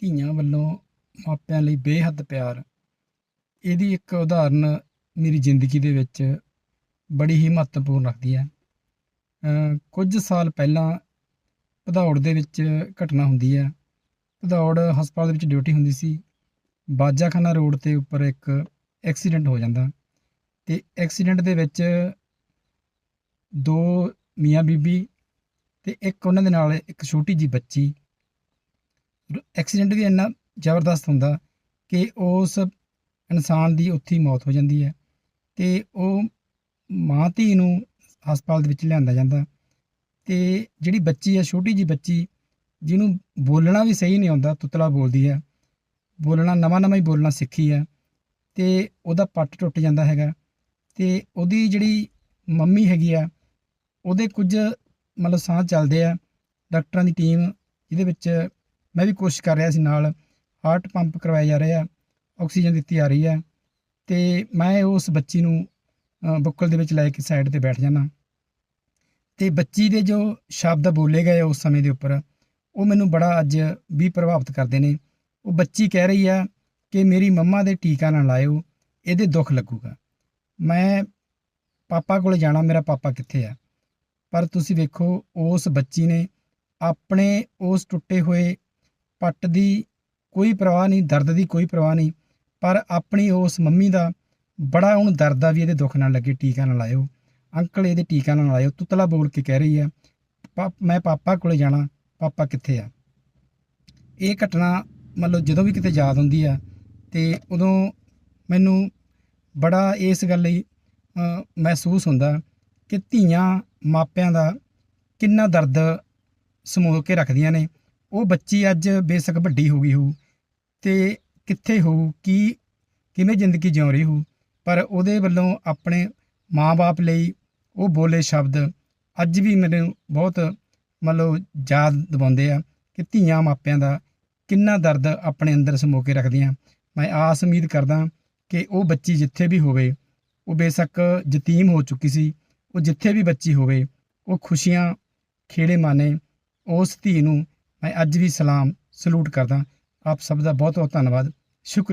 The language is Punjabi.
ਧੀਆਂ ਵੱਲੋਂ ਮਾਪਿਆਂ ਲਈ ਬੇਹੱਦ ਪਿਆਰ। ਇਹਦੀ ਇੱਕ ਉਦਾਹਰਨ ਮੇਰੀ ਜ਼ਿੰਦਗੀ ਦੇ ਵਿੱਚ ਬੜੀ ਹੀ ਮਹੱਤਵਪੂਰਨ ਰੱਖਦੀ ਹੈ। ਕੁਝ ਸਾਲ ਪਹਿਲਾਂ ਭਦੌੜ ਦੇ ਵਿੱਚ ਘਟਨਾ ਹੁੰਦੀ ਹੈ। ਭਦੌੜ ਹਸਪਤਾਲ ਦੇ ਵਿੱਚ ਡਿਊਟੀ ਹੁੰਦੀ ਸੀ। ਬਾਜਾਖਾਨਾ ਰੋਡ ਤੇ ਉੱਪਰ ਇੱਕ ਐਕਸੀਡੈਂਟ ਹੋ ਜਾਂਦਾ ਤੇ ਐਕਸੀਡੈਂਟ ਦੇ ਵਿੱਚ ਦੋ ਮੀਆਂ ਬੀਬੀ ਤੇ ਇੱਕ ਉਹਨਾਂ ਦੇ ਨਾਲ ਇੱਕ ਛੋਟੀ ਜੀ ਬੱਚੀ ਐਕਸੀਡੈਂਟ ਵੀ ਇੰਨਾ ਜ਼ਬਰਦਸਤ ਹੁੰਦਾ ਕਿ ਉਸ ਇਨਸਾਨ ਦੀ ਉੱਥੇ ਹੀ ਮੌਤ ਹੋ ਜਾਂਦੀ ਹੈ ਤੇ ਉਹ ਮਾਂ ਧੀ ਨੂੰ ਹਸਪਤਾਲ ਦੇ ਵਿੱਚ ਲਿਆਂਦਾ ਜਾਂਦਾ। ਤੇ ਜਿਹੜੀ ਬੱਚੀ ਹੈ, ਛੋਟੀ ਜੀ ਬੱਚੀ, ਜਿਹਨੂੰ ਬੋਲਣਾ ਵੀ ਸਹੀ ਨਹੀਂ ਆਉਂਦਾ, ਤੁਤਲਾ ਬੋਲਦੀ ਹੈ। ਬੋਲਣਾ ਨਵਾਂ ਨਵਾਂ ਹੀ ਬੋਲਣਾ ਸਿੱਖੀ ਹੈ ਤੇ ਉਹਦਾ ਪੱਟ ਟੁੱਟ ਜਾਂਦਾ ਹੈਗਾ ਤੇ ਉਹਦੀ ਜਿਹੜੀ ਮੰਮੀ ਹੈਗੀ ਆ, ਉਹਦੇ ਕੁਝ ਮਤਲਬ ਸਾਹ ਚੱਲਦੇ ਆ। ਡਾਕਟਰਾਂ ਦੀ ਟੀਮ ਜਿਹਦੇ ਵਿੱਚ ਮੈਂ ਵੀ ਕੋਸ਼ਿਸ਼ ਕਰ ਰਿਹਾ ਸੀ ਨਾਲ। ਹਾਰਟ ਪੰਪ ਕਰਵਾਏ ਜਾ ਰਹੇ ਆ ਆਕਸੀਜਨ ਦਿੱਤੀ ਆ ਰਹੀ ਹੈ ਤੇ ਮੈਂ ਉਸ ਬੱਚੀ ਨੂੰ ਬੁੱਕਲ ਦੇ ਵਿੱਚ ਲੈ ਕੇ ਸਾਈਡ ਤੇ ਬੈਠ ਜਾਣਾ ਤੇ ਬੱਚੀ ਦੇ ਜੋ ਸ਼ਬਦ ਬੋਲੇ ਗਏ ਉਸ ਸਮੇਂ ਦੇ ਉੱਪਰ, ਉਹ ਮੈਨੂੰ ਬੜਾ ਅੱਜ ਵੀ ਪ੍ਰਭਾਵਿਤ ਕਰਦੇ ਨੇ। ਉਹ ਬੱਚੀ ਕਹਿ ਰਹੀ ਆ ਕਿ ਮੇਰੀ ਮੰਮਾ ਦੇ ਟੀਕਾ ਨਾ ਲਾਇਓ, ਇਹਦੇ ਦੁੱਖ ਲੱਗੂਗਾ। ਮੈਂ ਪਾਪਾ ਕੋਲ ਜਾਣਾ, ਮੇਰਾ ਪਾਪਾ ਕਿੱਥੇ ਆ ਪਰ ਤੁਸੀਂ ਵੇਖੋ, ਉਸ ਬੱਚੀ ਨੇ ਆਪਣੇ ਉਸ ਟੁੱਟੇ ਹੋਏ ਪੱਟ ਦੀ ਕੋਈ ਪਰਵਾਹ ਨਹੀਂ, ਦਰਦ ਦੀ ਕੋਈ ਪਰਵਾਹ ਨਹੀਂ, ਪਰ ਆਪਣੀ ਉਸ ਮੰਮੀ ਦਾ ਬੜਾ ਹੁਣ ਦਰਦ ਆ ਵੀ ਇਹਦੇ ਦੁੱਖ ਨਾਲ ਲੱਗੇ, ਟੀਕਾ ਨਾ ਲਾਇਓ। ਅੰਕਲ ਇਹਦੇ ਟੀਕਾ ਨਾ ਲਾਇਓ, ਤੁਤਲਾ ਬੋਲ ਕੇ ਕਹਿ ਰਹੀ ਆ, ਪਾ- ਮੈਂ ਪਾਪਾ ਕੋਲੇ ਜਾਣਾ, ਪਾਪਾ ਕਿੱਥੇ ਆ? ਇਹ ਘਟਨਾ ਮਤਲਬ ਜਦੋਂ ਵੀ ਕਿਤੇ ਯਾਦ ਹੁੰਦੀ ਆ, ਤੇ ਉਦੋਂ ਮੈਨੂੰ ਬੜਾ ਇਸ ਗੱਲ ਲਈ ਮਹਿਸੂਸ ਹੁੰਦਾ ਕਿ ਧੀਆਂ ਮਾਪਿਆਂ ਦਾ ਕਿੰਨਾ ਦਰਦ ਸਮੋਹ ਕੇ ਰੱਖਦੀਆਂ ਨੇ ਉਹ ਬੱਚੀ ਅੱਜ ਬੇਸ਼ੱਕ ਵੱਡੀ ਹੋ ਗਈ ਹੋਊ ਤੇ ਕਿੱਥੇ ਹੋਊ, ਕੀ, ਕਿਵੇਂ ਜ਼ਿੰਦਗੀ ਜਿਉ ਰਹੀ ਹੋਊ, ਪਰ ਉਹਦੇ ਵੱਲੋਂ ਆਪਣੇ ਮਾਪੇ ਲਈ ਉਹ ਬੋਲੇ ਸ਼ਬਦ ਅੱਜ ਵੀ ਮੈਨੂੰ ਬਹੁਤ ਮਤਲਬ ਯਾਦ ਦਿਵਾਉਂਦੇ ਆ ਕਿ ਧੀਆਂ ਮਾਪਿਆਂ ਦਾ ਕਿੰਨਾ ਦਰਦ ਆਪਣੇ ਅੰਦਰ ਸਮੋ ਕੇ ਰੱਖਦੀਆਂ। ਮੈਂ ਆਸ ਉਮੀਦ ਕਰਦਾ ਕਿ ਉਹ ਬੱਚੀ ਜਿੱਥੇ ਵੀ ਹੋਵੇ, ਉਹ ਬੇਸ਼ੱਕ ਯਤੀਮ ਹੋ ਚੁੱਕੀ ਸੀ, ਉਹ ਜਿੱਥੇ ਵੀ ਬੱਚੀ ਹੋਵੇ, ਉਹ ਖੁਸ਼ੀਆਂ ਖੇੜੇ ਮਾਨੇ ਉਸ ਧੀ ਨੂੰ ਮੈਂ ਅੱਜ ਵੀ ਸਲਾਮ ਸਲੂਟ ਕਰਦਾ। ਆਪ ਸਭ ਦਾ ਬਹੁਤ ਬਹੁਤ ਧੰਨਵਾਦ। ਸ਼ੁਕਰ